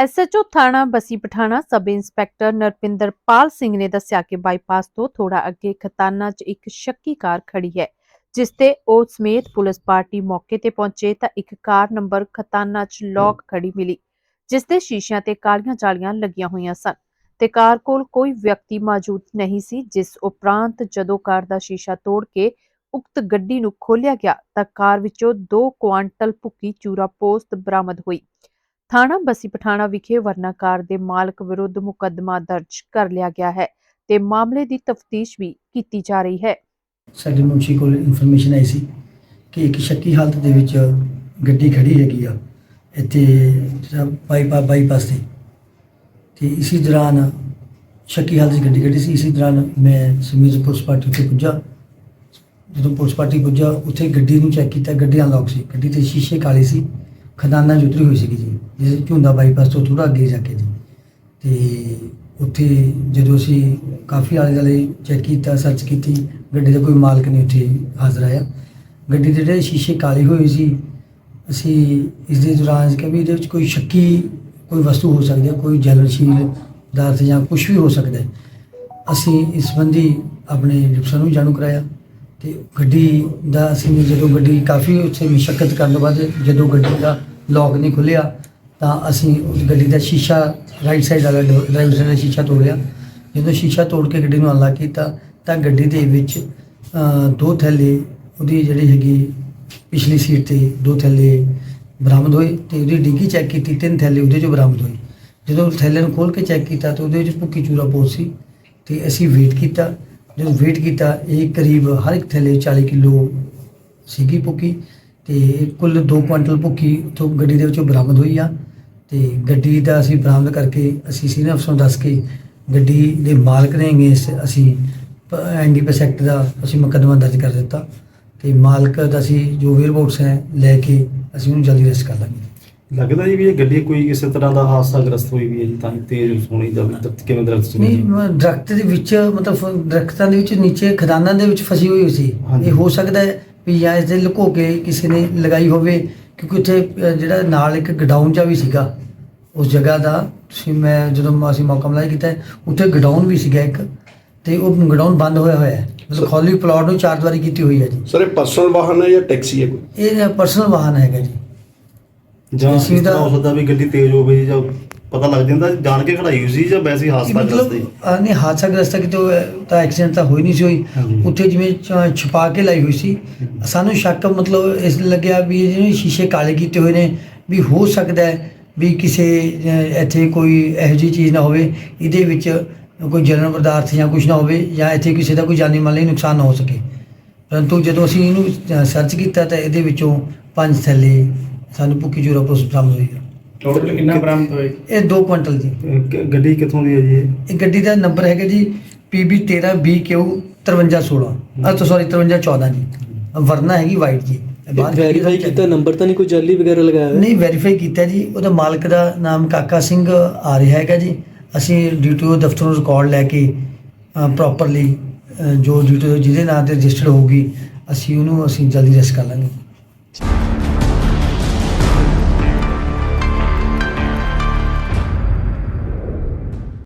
SHO ਥਾਣਾ Bassi Pathana sub inspector Narpinderpal Singh ਨੇ ਦੱਸਿਆ ਕਿ ਬਾਈਪਾਸ ਤੋਂ ਥੋੜਾ ਅੱਗੇ ਖਤਾਨਾ 'ਚ ਇੱਕ ਸ਼ੱਕੀ ਕਾਰ ਖੜੀ ਹੈ, ਜਿਸ ਤੇ ਉਹ ਸਮੇਤ ਪੁਲਿਸ ਪਾਰਟੀ ਮੌਕੇ ਤੇ ਪਹੁੰਚੇ ਤਾਂ ਇੱਕ ਕਾਰ ਨੰਬਰ ਖਤਾਨਾ 'ਚ ਲੌਕ ਖੜੀ ਮਿਲੀ, ਜਿਸ ਦੇ ਸ਼ੀਸ਼ਿਆਂ ਤੇ ਕਾਲੀਆਂ ਜਾਲੀਆਂ ਲੱਗੀਆਂ ਹੋਈਆਂ ਸਨ ਤੇ ਕਾਰ ਕੋਲ ਕੋਈ ਵਿਅਕਤੀ ਮੌਜੂਦ ਨਹੀਂ ਸੀ, ਜਿਸ ਉਪਰੰਤ ਜਦੋਂ ਕਾਰ ਦਾ ਸ਼ੀਸ਼ਾ ਤੋੜ ਕੇ ਉਕਤ ਗੱਡੀ ਨੂੰ ਖੋਲ੍ਹਿਆ ਗਿਆ ਤਾਂ ਕਾਰ ਵਿੱਚੋਂ 2 ਕੁਆਂਟਲ ਭੁੱਕੀ ਚੂਰਾ ਪੋਸਤ ਬਰਾਮਦ ਹੋਈ। ਥਾਣਾ ਬਸੀ ਪਠਾਣਾ ਵਿਖੇ ਵਰਨਾਕਾਰ ਦੇ ਮਾਲਕ ਵਿਰੁੱਧ ਮੁਕੱਦਮਾ ਦਰਜ ਕਰ ਲਿਆ ਗਿਆ ਹੈ ਤੇ ਮਾਮਲੇ ਦੀ ਤਫਤੀਸ਼ ਵੀ ਕੀਤੀ ਜਾ ਰਹੀ ਹੈ। ਸਾਡੇ ਮੁਨਸ਼ੀ ਕੋਲ ਇਨਫੋਰਮੇਸ਼ਨ ਆਈ ਸੀ ਕਿ ਇੱਕ ਸ਼ੱਕੀ ਹਾਲਤ ਦੇ ਵਿੱਚ ਗੱਡੀ ਖੜੀ ਹੈਗੀ ਆ, ਇੱਥੇ ਬਾਈਪਾਸ ਬਾਈਪਾਸ ਤੇ। ਤੇ ਇਸੇ ਦੌਰਾਨ ਸ਼ੱਕੀ ਹਾਲਤ 'ਚ ਗੱਡੀ ਖੜੀ ਸੀ, ਇਸੇ ਦੌਰਾਨ ਮੈਂ ਸਮੀਰ ਪੁਲਿਸ ਪਾਰਟੀ ਤੇ ਪੁੱਜਾ। ਜਦੋਂ ਪੁਲਿਸ ਪਾਰਟੀ ਪੁੱਜਾ, ਉੱਥੇ ਗੱਡੀ ਨੂੰ ਚੈੱਕ ਕੀਤਾ, ਗੱਡੀ ਅਨਲੌਕ ਸੀ। ਗੱਡੀ 'ਤੇ ਸ਼ੀਸ਼ੇ ਕਾਲੇ ਸੀ, ਖਦਾਨਾ ਜੁਤਰੀ ਹੋਈ ਸੀ ਜੀ, ਜਿਸ ਝੁੰਦਾ ਬਾਈਪਾਸ ਤੋਂ ਥੋੜਾ ਅੱਗੇ ਜਾ ਕੇ ਜੀ। ਤੇ ਉੱਥੇ ਜਦੋਂ ਅਸੀਂ ਕਾਫੀ ਆਲੇ ਦੁਆਲੇ ਚੈੱਕ ਕੀਤਾ ਸਰਚ ਕੀਤੀ, ਗੱਡੀ ਦਾ ਕੋਈ ਮਾਲਕ ਨਹੀਂ ਉੱਥੇ ਹਾਜ਼ਰ ਆਇਆ। ਗੱਡੀ ਦੇ ਜਿਹੜੇ ਸ਼ੀਸ਼ੇ ਕਾਲੇ ਹੋਏ ਸੀ, ਅਸੀਂ ਇਸ ਦੇ ਦੌਰਾਨ ਕਿ ਵੀ ਇਹਦੇ ਵਿੱਚ ਕੋਈ ਸ਼ੱਕੀ ਕੋਈ ਵਸਤੂ ਹੋ ਸਕਦੀ ਹੈ, ਕੋਈ ਜਲਨਸ਼ੀਲ ਪਦਾਰਥ ਜਾਂ ਕੁਝ ਵੀ ਹੋ ਸਕਦਾ ਹੈ। ਅਸੀਂ ਇਸ ਸੰਬੰਧੀ ਆਪਣੇ ਡਿਪਸਨ ਨੂੰ ਜਾਣੂ ਕਰਾਇਆ। ਤੇ ਗੱਡੀ ਦਾ ਅਸੀਂ ਜਦੋਂ ਗੱਡੀ ਕਾਫੀ ਉੱਥੇ ਮੁਸ਼ੱਕਤ ਕਰਨ ਤੋਂ ਬਾਅਦ ਜਦੋਂ ਗੱਡੀ ਦਾ ਲੌਕ ਨਹੀਂ ਖੁੱਲਿਆ ਤਾਂ ਅਸੀਂ ਉਸ ਗੱਡੀ ਦਾ ਸ਼ੀਸ਼ਾ ਰਾਈਟ ਸਾਈਡ ਵਾਲਾ ਡਰਾਈਵਰ ਸਾਈਡ ਦਾ ਸ਼ੀਸ਼ਾ ਤੋੜਿਆ। ਜਦੋਂ ਸ਼ੀਸ਼ਾ ਤੋੜ ਕੇ ਗੱਡੀ ਨੂੰ ਅਨਲਾਕ ਕੀਤਾ, ਤਾਂ ਗੱਡੀ ਦੇ ਵਿੱਚ ਦੋ ਥੈਲੇ ਉਹਦੀ ਜਿਹੜੀ ਹੈਗੀ ਪਿਛਲੀ ਸੀਟ ਤੇ ਦੋ ਥੈਲੇ ਬਰਾਮਦ ਹੋਏ ਤੇ ਉਹਦੀ ਡਿੱਗੀ ਚੈੱਕ ਕੀਤੀ, ਤਿੰਨ ਥੈਲੇ ਉਹਦੇ ਚੋਂ ਬਰਾਮਦ ਹੋਏ। ਜਦੋਂ ਥੈਲੇ ਨੂੰ ਖੋਲ ਕੇ ਚੈੱਕ ਕੀਤਾ, ਤਾਂ ਉਹਦੇ ਵਿੱਚ ਭੁੱਕੀ ਚੂਰਾ ਪੋਸ ਸੀ ਤੇ ਅਸੀਂ ਵੇਟ ਕੀਤਾ। ਜਦੋਂ ਵੇਟ ਕੀਤਾ, ਇਹ ਕਰੀਬ ਹਰ ਇੱਕ ਥੈਲੇ 40 ਕਿਲੋ ਸੀਗੀ ਭੁੱਕੀ ਤੇ ਕੁੱਲ 2 ਕੁਇੰਟਲ ਭੁੱਕੀ ਉੱਥੋਂ ਗੱਡੀ ਦੇ ਵਿੱਚੋਂ ਬਰਾਮਦ ਹੋਈ ਆ ਤੇ ਗੱਡੀ ਦਾ ਅਸੀਂ ਬਰਾਮਦ ਕਰਕੇ ਅਸੀਂ ਸੀਨੀਅਰ ਅਫਸਰ ਨੂੰ ਦੱਸ ਕੇ ਗੱਡੀ ਦੇ ਮਾਲਕ ਨੇ ਅਗੇਂਸਟ ਅਸੀਂ ਐਨਡੀਪੀਐਸ ਐਕਟ ਦਾ ਅਸੀਂ ਮੁਕੱਦਮਾ ਦਰਜ ਕਰ ਦਿੱਤਾ ਤੇ ਮਾਲਕ ਦਾ ਅਸੀਂ ਜੋ ਵੇਅਰਬਾਊਟਸ ਹੈ ਲੈ ਕੇ ਅਸੀਂ ਉਹਨੂੰ ਜਲਦੀ ਅਰੈਸਟ ਕਰ ਲਾਂਗੇ। ਲੱਗਦਾ ਜੀ ਵੀ ਇਹ ਗੱਡੀ ਕੋਈ ਕਿਸੇ ਤਰ੍ਹਾਂ ਦਾ ਹਾਦਸਾ ਗ੍ਰਸਤ ਹੋਈ ਵੀ ਹੈ ਜੀ ਤਾਂ ਹੀ ਤੇਜ਼ ਸੋਣੀ ਦਾ ਵੀ ਦਰਖਤ ਕਿਵੇਂ ਦਰਖਤ ਸੀ ਨਹੀਂ ਮ- ਦਰਖਤ ਦੇ ਵਿੱਚ ਮਤਲਬ ਫ- ਦਰਖਤਾਂ ਦੇ ਵਿੱਚ ਨੀਚੇ ਖਦਾਨਾਂ ਦੇ ਵਿੱਚ ਫਸੀ ਹੋਈ ਸੀ। ਹਾਂਜੀ। ਇਹ ਹੋ ਸਕਦਾ ਹੈ ਵੀ ਜਾਂ ਇਸ ਦੇ ਲੁਕੋ ਕੇ ਕਿਸੇ ਨੇ ਲਗਾਈ ਹੋਵੇ ਕਿਉਂਕਿ ਉੱਥੇ ਅ, ਜਿਹੜਾ ਨਾਲ ਇੱਕ ਗਡਾਊਨ ਜਿਹਾ ਵੀ ਸੀਗਾ ਉਸ ਜਗ੍ਹਾ ਦਾ ਤੁਸੀਂ ਮੈਂ ਜਦੋਂ ਮ- ਅਸੀਂ ਮੌਕਾ ਮਿਲਾਇਆ ਕੀਤਾ ਉੱਥੇ ਗਡਾਊਨ ਵੀ ਸੀਗਾ ਇੱਕ ਤੇ ਉਹ ਗਡਾਊਨ ਬੰਦ ਹੋਇਆ ਹੋਇਆ ਹੈ। ਮਤਲਬ ਖਾਲੀ ਪਲਾਟ ਨੂੰ ਚਾਰ ਦੀਵਾਰੀ ਕੀਤੀ ਹੋਈ ਹੈ ਜੀ। ਸਰ ਇਹ ਪਰਸਨਲ ਵਾਹਨ ਹੈ ਜਾਂ ਟੈਕਸੀ ਹੈ ਕੋਈ? ਇਹ ਪਰਸਨਲ ਵਾਹਨ ਹੈਗਾ ਜੀ। ਜਾਂ ਇਸ ਤਰ੍ਹਾਂ ਹੋ ਸਕਦਾ ਵੀ ਗੱਡੀ ਤੇਜ਼ ਹੋਵੇ ਜੀ ਪਤਾ ਲੱਗ ਜਾਂਦਾ ਜਾਣ ਕੇ ਖੜਾਈ ਹੋਈ ਸੀ ਜਾਂ ਵੈਸੇ ਹੀ ਹਾਦਸਾ ਗ੍ਰਸਤ ਮਤਲਬ ਸੀ? ਅ, ਨਹੀਂ ਹਾਦਸਾ ਗ੍ਰਸਤ ਕਿਤੇ ਉਹ, ਤਾਂ ਐਕਸੀਡੈਂਟ ਤਾਂ ਹੋਈ ਨਹੀਂ ਸੀ ਹੋਈ। ਹਾਂਜੀ। ਉੱਥੇ ਜਿਵੇਂ ਚ- ਛੁਪਾ ਕੇ ਲਾਈ ਹੋਈ ਸੀ। ਸਾਨੂੰ ਸ਼ੱਕ ਮਤਲਬ ਇਸ ਲਈ ਲੱਗਿਆ ਵੀ ਇਹ ਜਿਹੜੇ ਸ਼ੀਸ਼ੇ ਕਾਲੇ ਕੀਤੇ ਹੋਏ ਨੇ ਵੀ ਹੋ ਸਕਦਾ ਹੈ ਵੀ ਕਿਸੇ ਇੱਥੇ ਕੋਈ ਇਹੋ ਜਿਹੀ ਚੀਜ਼ ਨਾ ਹੋਵੇ ਇਹਦੇ ਵਿੱਚ ਕੋਈ ਜਲਨ ਪਦਾਰਥ ਜਾਂ ਕੁਝ ਨਾ ਹੋਵੇ ਜਾਂ ਇੱਥੇ ਕਿਸੇ ਦਾ ਕੋਈ ਜਾਨੀ ਮਾਲੀ ਨੁਕਸਾਨ ਨਾ ਹੋ ਸਕੇ। ਪਰੰਤੂ ਜਦੋਂ ਅਸੀਂ ਇਹਨੂੰ ਸਰਚ ਕੀਤਾ ਤਾਂ ਇਹਦੇ ਵਿੱਚੋਂ ਪੰਜ ਥੈਲੇ ਸਾਨੂੰ ਭੁੱਕੀ ਜੂਰਾ ਪੁਲਿਸ ਬਰਾਮਦ ਹੋਈ ਹੈ। ਟੋਟਲ ਕਿੰਨਾ ਬਰਾਮਦ ਹੋਏ ਇਹ 2 ਕੁਇੰਟਲ ਜੀ। ਗ- ਗੱਡੀ ਕਿੱਥੋਂ ਦੀ ਹੈ ਜੀ ਇਹ? ਇਹ ਗੱਡੀ ਦਾ ਨੰਬਰ ਹੈਗਾ ਜੀ PB 13 BQ 5316 ਅਹ ਤੋਂ ਸੌਰੀ 5314 ਜੀ। ਵਰਨਾ ਹੈਗੀ ਵਾਈਟ ਜੀ। ਵੈਰੀਫਾਈ ਕੀਤਾ ਨੰਬਰ ਤਾਂ ਨਹੀਂ ਕੋਈ ਜਾਲੀ ਵਗੈਰਾ ਲਗਾਇਆ ਹੋਇਆ? ਨਹੀਂ ਵੈਰੀਫਾਈ ਕੀਤਾ ਜੀ। ਉਹਦਾ ਮਾਲਕ ਦਾ ਨਾਮ ਕਾਕਾ ਸਿੰਘ ਆ ਰਿਹਾ ਹੈਗਾ ਜੀ। ਅਸੀਂ ਡਿਊਟੀ ਦਫ਼ਤਰ ਨੂੰ ਰਿਕਾਰਡ ਲੈ ਕੇ ਪ੍ਰੋਪਰਲੀ ਜੋ ਡਿਊਟੀ ਜਿਹਦੇ ਨਾਂ ਤੇ ਰਜਿਸਟਰਡ ਹੋਊਗੀ ਅਸੀਂ ਉਹਨੂੰ ਅਸੀਂ ਜਲਦੀ ਰੈਸਟ ਕਰ ਲਾਂਗੇ।